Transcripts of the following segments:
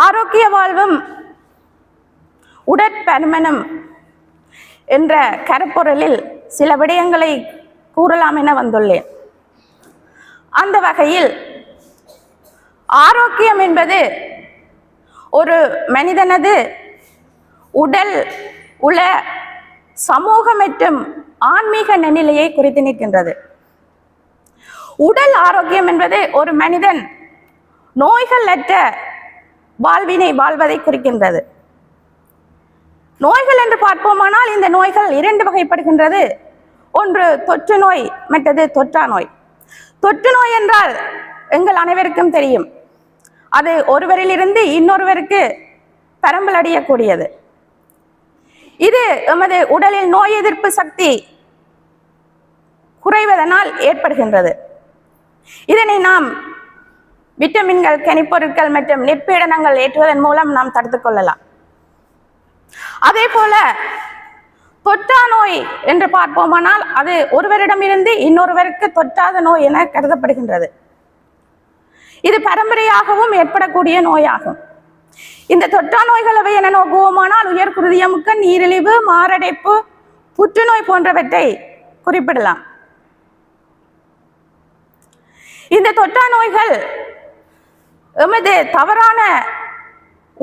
ஆரோக்கிய வாழ்வும் உடற்பருமனும் என்ற கருப்பொருளில் சில விடயங்களை கூறலாம் என வந்துள்ளேன். அந்த வகையில் ஆரோக்கியம் என்பது ஒரு மனிதனது உடல் உள சமூக மற்றும் ஆன்மீக நன்னிலையை குறித்து நிற்கின்றது. உடல் ஆரோக்கியம் என்பது ஒரு மனிதன் நோய்கள் அற்ற வாழ்வினை வாழ்வதை குறிக்கின்றது. நோய்கள் என்று பார்ப்போமானால் இந்த நோய்கள் இரண்டு வகைப்படுகின்றது. ஒன்று தொற்று நோய் மற்றது தொற்றா நோய். தொற்று நோய் என்றால் எங்கள் அனைவருக்கும் தெரியும். அது ஒருவரிலிருந்து இன்னொருவருக்கு பரம்பல் அடையக்கூடியது. இது எமது உடலில் நோய் எதிர்ப்பு சக்தி குறைவதனால் ஏற்படுகின்றது. இதனை நாம் விட்டமின்கள் கனிப்பொருட்கள் மற்றும் நெற்பீடனங்கள் ஏற்றுவதன் மூலம் நாம் தடுத்துக் கொள்ளலாம். அதே போல தொற்றா நோய் என்று பார்ப்போமானால் அது ஒருவரிடமிருந்து இன்னொருவருக்கு தொற்றாத நோய் என கருதப்படுகின்றது. இது பரம்பரையாகவும் ஏற்படக்கூடிய நோயாகும். இந்த தொற்றா நோய்கள் அவை என நோக்குவோமானால் உயர் குருதியமுக்க நீரிழிவு மாரடைப்பு புற்றுநோய் போன்றவற்றை குறிப்பிடலாம். இந்த தொற்றா நோய்கள் எமது தவறான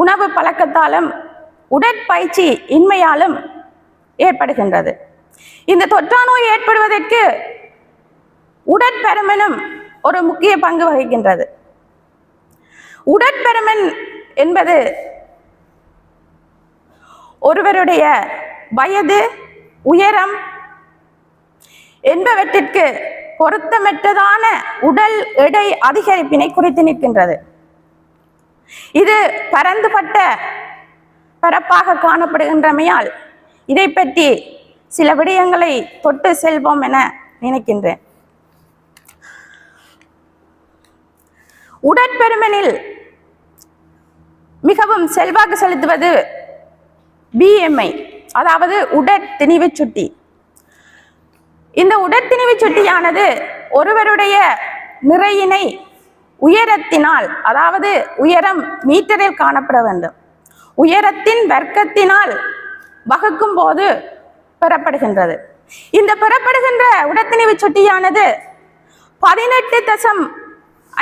உணவு பழக்கத்தாலும் உடற்பயிற்சி இன்மையாலும் ஏற்படுகின்றது. இந்த தொற்றா நோய் ஏற்படுவதற்கு உடற்பெருமனும் ஒரு முக்கிய பங்கு வகிக்கின்றது. உடற்பெருமன் என்பது ஒருவருடைய வயது உயரம் என்பவற்றிற்கு பொருத்தமற்றதான உடல் எடை அதிகரிப்பினை குறித்து நிற்கின்றது. இது பரந்துபட்ட பரப்பாக காணப்படுகின்றமையால் இதை பற்றி சில விடயங்களை தொட்டு செல்வோம் என நினைக்கின்றேன். உடற்பெருமனில் மிகவும் செல்வாக்கு செலுத்துவது பிஎம்ஐ அதாவது உடற்திணிவு சுட்டி. இந்த உடற்திணிவு சுட்டியானது ஒருவருடைய நிறையினை உயரத்தினால் அதாவது உயரம் மீட்டரில் காணப்பட வேண்டும். உயரத்தின் வர்க்கத்தினால் வகுக்கும் போது பெறப்படுகின்றது. இந்த பெறப்படுகின்ற உடற்திணிவு சுட்டியானது பதினெட்டு தசம்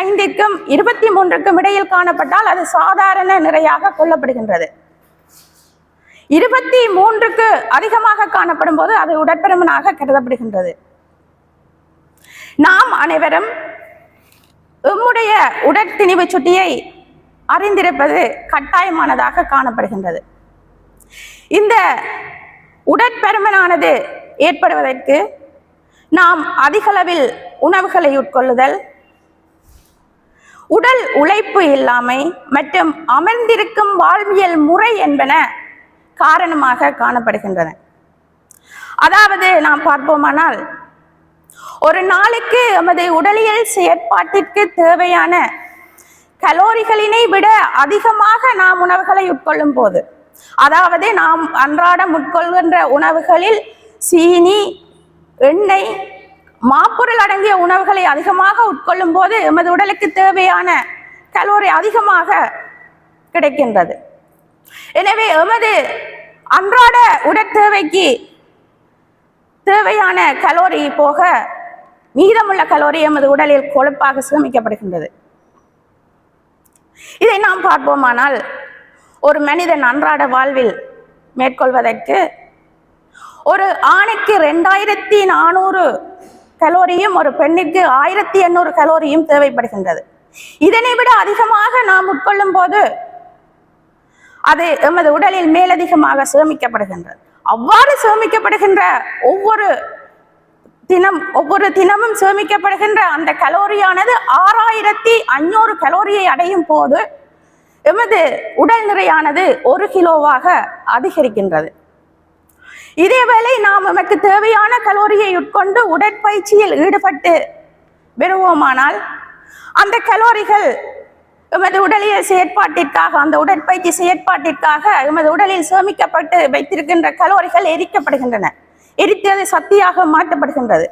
ஐந்திற்கும் இருபத்தி மூன்றுக்கும் இடையில் காணப்பட்டால் அது சாதாரண நிறையாக கொள்ளப்படுகின்றது. இருபத்தி மூன்றுக்கு அதிகமாக காணப்படும் போது அது உடற்பெருமனாக கருதப்படுகின்றது. நாம் அனைவரும் உம்முடைய உடற்திணிவு சுட்டியை அறிந்திருப்பது கட்டாயமானதாக காணப்படுகின்றது. இந்த உடற்பெருமனானது ஏற்படுவதற்கு நாம் அதிகளவில் உணவுகளை உட்கொள்ளுதல் உடல் உழைப்பு இல்லாமை மற்றும் அமர்ந்திருக்கும் வாழ்வியல் முறை என்பன காரணமாக காணப்படுகின்றன. அதாவது நாம் பார்ப்போமானால் ஒரு நாளுக்கு எமது உடலியல் செயற்பாட்டிற்கு தேவையான கலோரிகளினை விட அதிகமாக நாம் உணவுகளை உட்கொள்ளும் போது அதாவது நாம் அன்றாடம் உட்கொள்கின்ற உணவுகளில் சீனி எண்ணெய் மாப்பொருள் அடங்கிய உணவுகளை அதிகமாக உட்கொள்ளும் போது எமது உடலுக்கு தேவையான கலோரி அதிகமாக கிடைக்கின்றது. எனவே எமது அன்றாட உடற்தேவைக்கு தேவையான கலோரி போக மீதமுள்ள கலோரி எமது உடலில் கொழுப்பாக சேமிக்கப்படுகின்றது. இதை நாம் பார்ப்போமானால் ஒரு மனிதன் அன்றாட வாழ்வில் மேற்கொள்வதற்கு ஒரு ஆணுக்கு ரெண்டாயிரத்தி நானூறு கலோரியும் ஒரு பெண்ணுக்கு ஆயிரத்தி எண்ணூறு கலோரியும் தேவைப்படுகின்றது. இதனை விட அதிகமாக நாம் உட்கொள்ளும் போது அது எமது உடலில் மேலதிகமாக சேமிக்கப்படுகின்றது. அவ்வாறு சேமிக்கப்படுகின்ற ஒவ்வொரு தினம் ஒவ்வொரு தினமும் சேமிக்கப்படுகின்ற அந்த கலோரியானது ஆறாயிரத்தி ஐநூறு கலோரியை அடையும் போது எமது உடல் நிறையானது ஒரு கிலோவாக அதிகரிக்கின்றது. இதேவேளை நாம் நமக்கு தேவையான கலோரியை உட்கொண்டு உடற்பயிற்சியில் ஈடுபட்டு பெறுவோமானால் அந்த கலோரிகள் எமது உடலியல் செயற்பாட்டிற்காக அந்த உடற்பயிற்சி செயற்பாட்டிற்காக எமது உடலில் சேமிக்கப்பட்டு வைத்திருக்கின்ற கலோரிகள் எரிக்கப்படுகின்றன. எரித்தது சக்தியாக மாற்றப்படுகின்றது.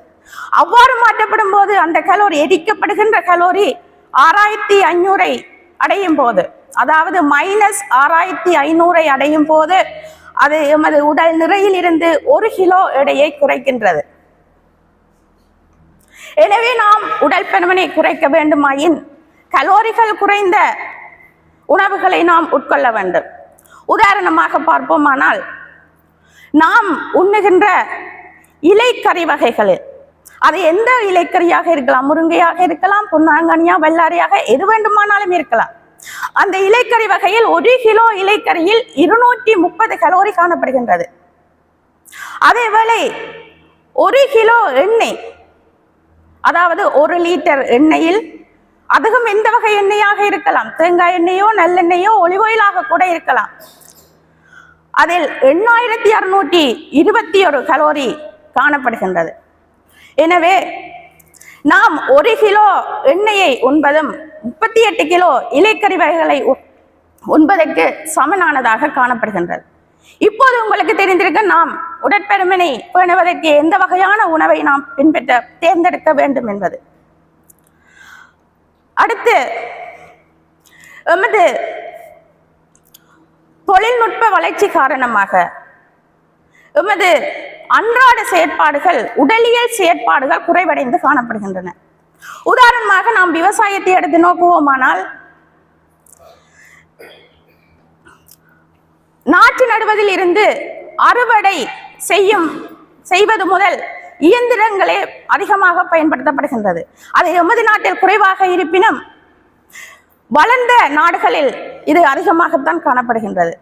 அவ்வாறு மாற்றப்படும் போது அந்த கலோரி எரிக்கப்படுகின்ற கலோரி ஆறாயிரத்தி ஐநூறை அடையும் போது அதாவது மைனஸ் ஆறாயிரத்தி ஐநூறை அடையும் போது அது எமது உடல் நிறையில் இருந்து ஒரு கிலோ எடையை குறைக்கின்றது. எனவே நாம் உடல் பருமனை குறைக்க வேண்டுமாயின் கலோரிகள் குறைந்த உணவுகளை நாம் உட்கொள்ள வேண்டும். உதாரணமாக பார்ப்போமானால் நாம் உண்ணுகின்ற இலைக்கறி வகைகளில் அது எந்த இலைக்கறியாக இருக்கலாம்? முருங்கையாக இருக்கலாம் பொன்னாங்கனியா வெள்ளாரியாக எது வேண்டுமானாலும் இருக்கலாம். அந்த இலைக்கறி வகையில் ஒரு கிலோ இலைக்கறியில் இருநூற்றி முப்பது கலோரி காணப்படுகின்றது. அதேவேளை ஒரு கிலோ எண்ணெய் அதாவது ஒரு லிட்டர் எண்ணெயில் அதுவும் எந்த வகை எண்ணெயாக இருக்கலாம். தேங்காய் எண்ணெயோ நல்லெண்ணெயோ ஒலிவோயிலாக கூட இருக்கலாம். அதில் எண்ணாயிரத்தி அறுநூற்றி இருபத்தி ஒரு கலோரி காணப்படுகின்றது. எனவே நாம் ஒரு கிலோ எண்ணெயை உண்பதும் முப்பத்தி எட்டு கிலோ இலைக்கறி வகைகளை உண்பதற்கு சமனானதாக காணப்படுகின்றது. இப்போது உங்களுக்கு தெரிந்திருக்க நாம் உடற்பெருமனை பேணுவதற்கு எந்த வகையான உணவை நாம் பின்பற்ற தேர்ந்தெடுக்க வேண்டும் என்பது. அடுத்து எமது தொழில்நுட்ப வளர்ச்சி காரணமாக எமது அன்றாட செயற்பாடுகள் உடலியல் செயற்பாடுகள் குறைவடைந்து காணப்படுகின்றன. உதாரணமாக நாம் விவசாயத்தை எடுத்து நோக்குவோமானால் நாற்று நடுவதில் இருந்து அறுவடை செய்யும் செய்வது முதல் இயந்திரங்களே அதிகமாக பயன்படுத்தப்படுகின்றது. அது எமது நாட்டில் குறைவாக இருப்பினும் வளர்ந்த நாடுகளில் இது அதிகமாகத்தான் காணப்படுகின்றது.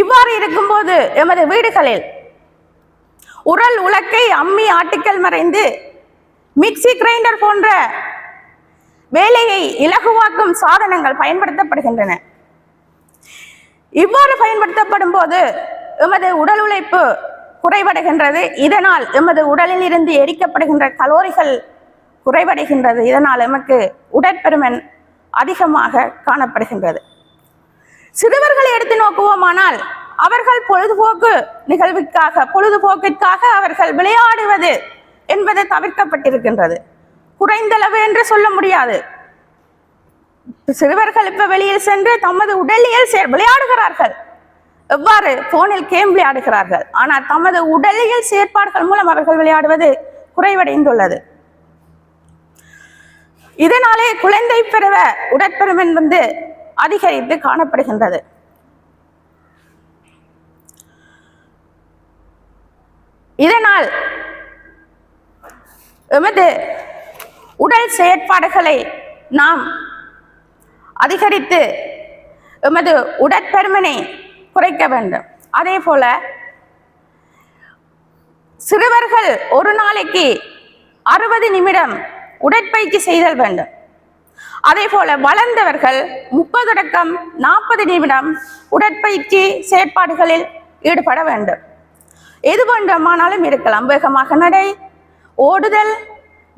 இவ்வாறு இருக்கும்போது எமது வீடுகளில் உரல் உலக்கை அம்மி ஆட்டுக்கள் மறைந்து மிக்ஸி கிரைண்டர் போன்ற வேலையை இலகுவாக்கும் சாதனங்கள் பயன்படுத்தப்படுகின்றன. இவ்வாறு பயன்படுத்தப்படும் போது எமது உடல் உழைப்பு குறைவடைகின்றது. இதனால் எமது உடலில் இருந்து எரிக்கப்படுகின்ற கலோரிகள் குறைவடைகின்றது. இதனால் எமக்கு உடற்பெருமன் அதிகமாக காணப்படுகின்றது. சிறுவர்களை எடுத்து நோக்குவோமானால் அவர்கள் பொழுதுபோக்கு நிகழ்வுக்காக பொழுதுபோக்கிற்காக அவர்கள் விளையாடுவது என்பது தவிர்க்கப்பட்டிருக்கின்றது. குறைந்தளவு என்று சொல்ல முடியாது. சிறுவர்கள் இப்ப வெளியில் சென்று தமது உடலியல் விளையாடுகிறார்கள். எவ்வாறு போனில் கேம் விளையாடுகிறார்கள்? ஆனால் தமது உடலியல் செயற்பாடுகள் மூலம் அவர்கள் விளையாடுவது குறைவடைந்துள்ளது. இதனாலே குழந்தை பருவ உடற்பெருமன் வந்து அதிகரித்து காணப்படுகின்றது. இதனால் எமது உடல் செயற்பாடுகளை நாம் அதிகரித்து எமது உடற்பெருமனை குறைக்க வேண்டும். அதே போல சிறுவர்கள் ஒரு நாளைக்கு அறுபது நிமிடம் உடற்பயிற்சி செய்தல் வேண்டும். அதே போல வளர்ந்தவர்கள் முப்பது அடக்கம் நாற்பது நிமிடம் உடற்பயிற்சி செயற்பாடுகளில் ஈடுபட வேண்டும். எது வேண்டுமானாலும் இருக்கலாம். வேகமாக நடை ஓடுதல்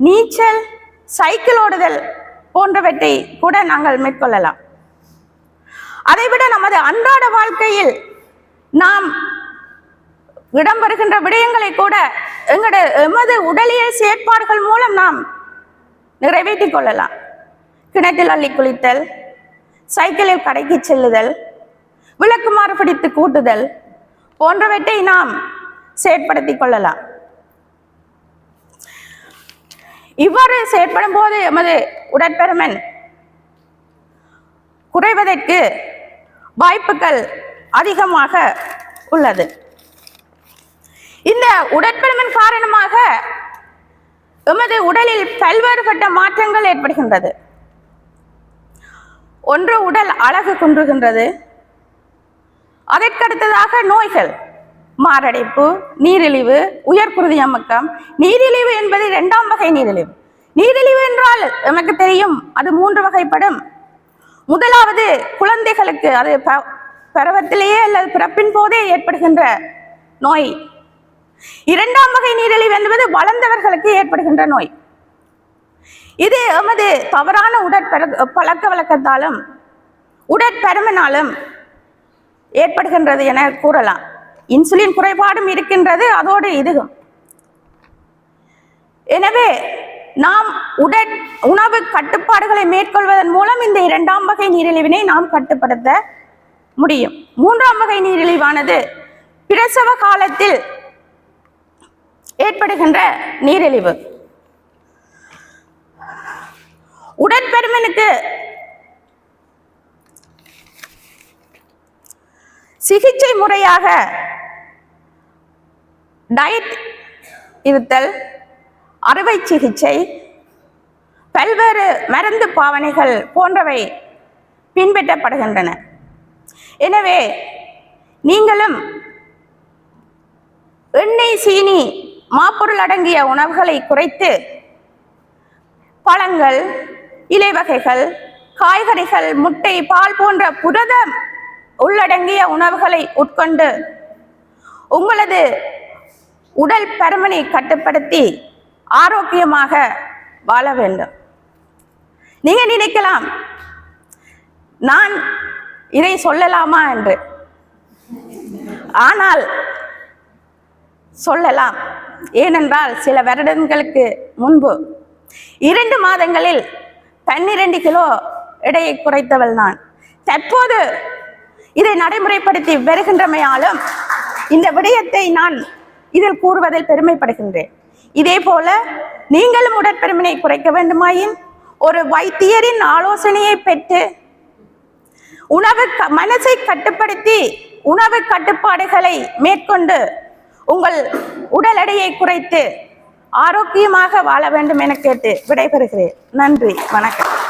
நீச்சல் சைக்கிள் ஓடுதல் போன்றவற்றை கூட நாங்கள் மேற்கொள்ளலாம். அதைவிட நமது அன்றாட வாழ்க்கையில் நாம் இடம்பெறுகின்ற விடயங்களை கூட எங்களோட எமது உடலியல் செயற்பாடுகள் மூலம் நாம் நிறைவேற்றிக் கொள்ளலாம். கிணற்றில் அள்ளி குளித்தல் சைக்கிளில் கடைக்கு செல்லுதல் விளக்குமாறு பிடித்து கூட்டுதல் போன்றவற்றை நாம் செயற்படுத்திக் கொள்ளலாம். இவ்வாறு செயற்படும் போது எமது உடற்பெருமன் குறைவதற்கு வாய்ப்புகள் அதிகமாக உள்ளது. இந்த உடற்பெருமன் காரணமாக எமது உடலில் பல்வேறுபட்ட மாற்றங்கள் ஏற்படுகின்றது. ஒன்று உடல் அழகு குன்றுகின்றது. அதற்கடுத்ததாக நோய்கள் மாரடைப்பு நீரிழிவு உயர்குருதி அமக்கம். நீரிழிவு என்பது இரண்டாம் வகை நீரிழிவு. நீரிழிவு என்றால் நமக்கு தெரியும் அது மூன்று வகைப்படும். முதலாவது குழந்தைகளுக்கு அது ப- பருவத்திலேயே அல்லது பிறப்பின் போதே ஏற்படுகின்ற நோய். இரண்டாம் வகை நீரிழிவு என்பது வளர்ந்தவர்களுக்கு ஏற்படுகின்ற நோய். இது எமது தவறான உடற்பழக்க பழக்க வழக்கத்தாலும் உடற்பருமனாலும் ஏற்படுகின்றது என கூறலாம். இன்சுலின் குறைபாடும் இருக்கின்றது அதோடு இதுகும் எனவே நாம் உடற் உணவு கட்டுப்பாடுகளை மேற்கொள்வதன் மூலம் இந்த இரண்டாம் வகை நீரிழிவினை நாம் கட்டுப்படுத்த முடியும். மூன்றாம் வகை நீரிழிவானது பிரசவ காலத்தில் ஏற்படுகின்ற நீரிழிவு. உடற்பெருமனுக்கு சிகிச்சை முறையாக டயட் இருத்தல் அறுவை சிகிச்சை பல்வேறு மருந்து பாவனைகள் போன்றவை பின்பற்றப்படுகின்றன. எனவே நீங்களும் எண்ணெய் சீனி மாப்பொருள் அடங்கிய உணவுகளை குறைத்து பழங்கள் இலை வகைகள் காய்கறிகள் முட்டை பால் போன்ற புரதம் உள்ளடங்கிய உணவுகளை உட்கொண்டு உங்களது உடல் பருமனை கட்டுப்படுத்தி ஆரோக்கியமாக வாழ வேண்டும். நீங்க நினைக்கலாம். நான் இதை சொல்லலாமா என்று. ஆனால் சொல்லலாம். ஏனென்றால் சில வருடங்களுக்கு முன்பு இரண்டு மாதங்களில் பன்னிரண்டு கிலோ எடையை குறைத்தவள் நான். தற்போது இதை நடைமுறைப்படுத்தி வருகின்றமையாலும் இந்த விடயத்தை நான் இதில் கூறுவதில் பெருமைப்படுகின்றேன். இதே போல நீங்களும் உடற்பெருமினை குறைக்க வேண்டுமாயின் ஒரு வைத்தியரின் ஆலோசனையை பெற்று உணவு க- மனசை கட்டுப்படுத்தி உணவு கட்டுப்பாடுகளை மேற்கொண்டு உங்கள் உடல் எடையை குறைத்து ஆரோக்கியமாக வாழ வேண்டும் என கேட்டு விடைபெறுகிறேன். நன்றி. வணக்கம்.